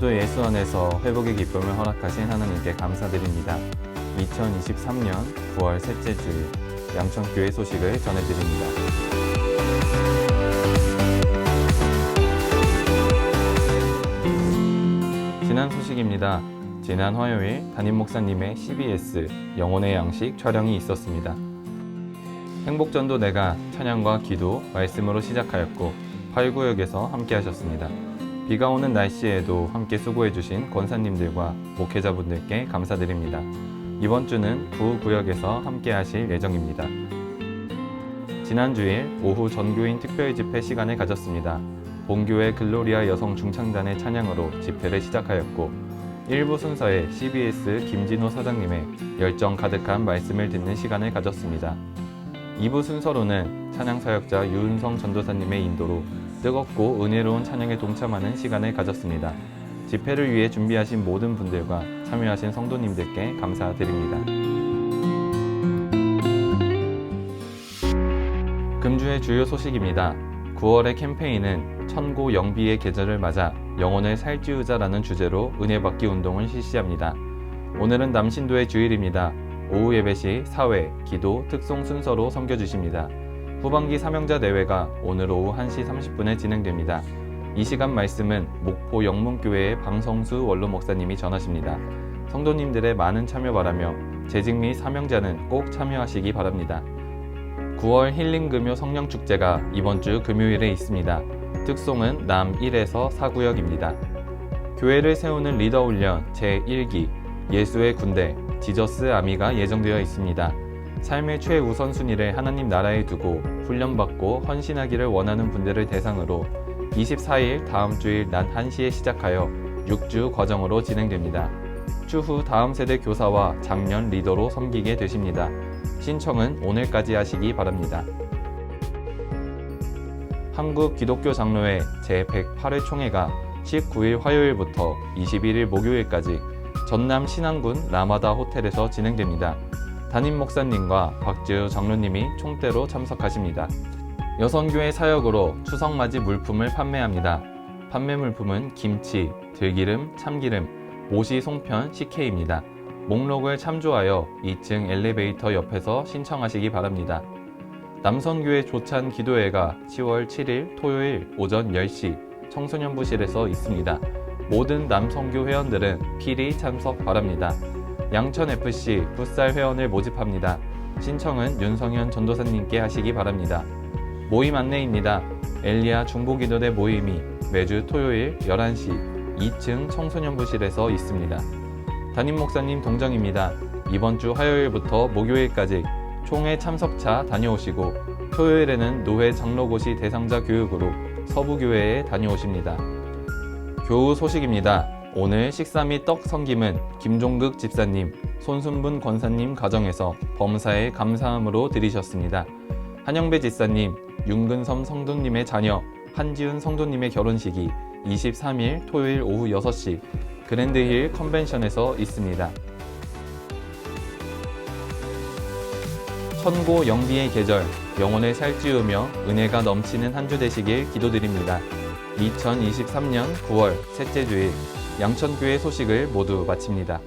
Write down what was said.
오늘도 예수원에서 회복의 기쁨을 허락하신 하나님께 감사드립니다. 2023년 9월 셋째 주일 양천교회 소식을 전해드립니다. 지난 소식입니다. 지난 화요일 담임 목사님의 CBS 영혼의 양식 촬영이 있었습니다. 행복전도 내가 찬양과 기도, 말씀으로 시작하였고 8구역에서 함께 하셨습니다. 비가 오는 날씨에도 함께 수고해주신 권사님들과 목회자분들께 감사드립니다. 이번 주는 구구역에서 함께 하실 예정입니다. 지난 주일 오후 전교인 특별 집회 시간을 가졌습니다. 본교회 글로리아 여성 중창단의 찬양으로 집회를 시작하였고 일부 순서에 CBS 김진호 사장님의 열정 가득한 말씀을 듣는 시간을 가졌습니다. 2부 순서로는 찬양 사역자 유은성 전도사님의 인도로 뜨겁고 은혜로운 찬양에 동참하는 시간을 가졌습니다. 집회를 위해 준비하신 모든 분들과 참여하신 성도님들께 감사드립니다. 금주의 주요 소식입니다. 9월의 캠페인은 천고 영비의 계절을 맞아 영혼을 살찌우자라는 주제로 은혜받기 운동을 실시합니다. 오늘은 남신도의 주일입니다. 오후 예배 시 사회, 기도, 특송 순서로 섬겨주십니다. 후반기 사명자 대회가 오늘 오후 1시 30분에 진행됩니다. 이 시간 말씀은 목포 영문교회의 방성수 원로 목사님이 전하십니다. 성도님들의 많은 참여 바라며 재직 및 사명자는 꼭 참여하시기 바랍니다. 9월 힐링 금요 성령 축제가 이번 주 금요일에 있습니다. 특송은 남 1에서 4구역입니다. 교회를 세우는 리더 훈련 제1기 예수의 군대 지저스 아미가 예정되어 있습니다. 삶의 최우선순위를 하나님 나라에 두고 훈련받고 헌신하기를 원하는 분들을 대상으로 24일 다음 주일 낮 1시에 시작하여 6주 과정으로 진행됩니다. 추후 다음 세대 교사와 장년 리더로 섬기게 되십니다. 신청은 오늘까지 하시기 바랍니다. 한국 기독교 장로회 제108회 총회가 19일 화요일부터 21일 목요일까지 전남 신안군 라마다 호텔에서 진행됩니다. 담임 목사님과 박지우 장로님이 총대로 참석하십니다. 여성교회 사역으로 추석맞이 물품을 판매합니다. 판매 물품은 김치, 들기름, 참기름, 모시 송편, 식혜입니다. 목록을 참조하여 2층 엘리베이터 옆에서 신청하시기 바랍니다. 남선교회 조찬 기도회가 10월 7일 토요일 오전 10시 청소년부실에서 있습니다. 모든 남성교 회원들은 필히 참석 바랍니다. 양천FC 풋살 회원을 모집합니다. 신청은 윤성현 전도사님께 하시기 바랍니다. 모임 안내입니다. 엘리아 중보기도대 모임이 매주 토요일 11시 2층 청소년부실에서 있습니다. 담임 목사님 동정입니다. 이번 주 화요일부터 목요일까지 총회 참석차 다녀오시고 토요일에는 노회 장로고시 대상자 교육으로 서부교회에 다녀오십니다. 교우 소식입니다. 오늘 식사 및 떡 섬김은 김종극 집사님, 손순분 권사님 가정에서 범사에 감사함으로 드리셨습니다. 한영배 집사님, 윤근섬 성도님의 자녀, 한지훈 성도님의 결혼식이 23일 토요일 오후 6시 그랜드힐 컨벤션에서 있습니다. 천고 영비의 계절, 영혼을 살찌우며 은혜가 넘치는 한 주 되시길 기도드립니다. 2023년 9월 셋째 주일 양천교회 소식을 모두 마칩니다.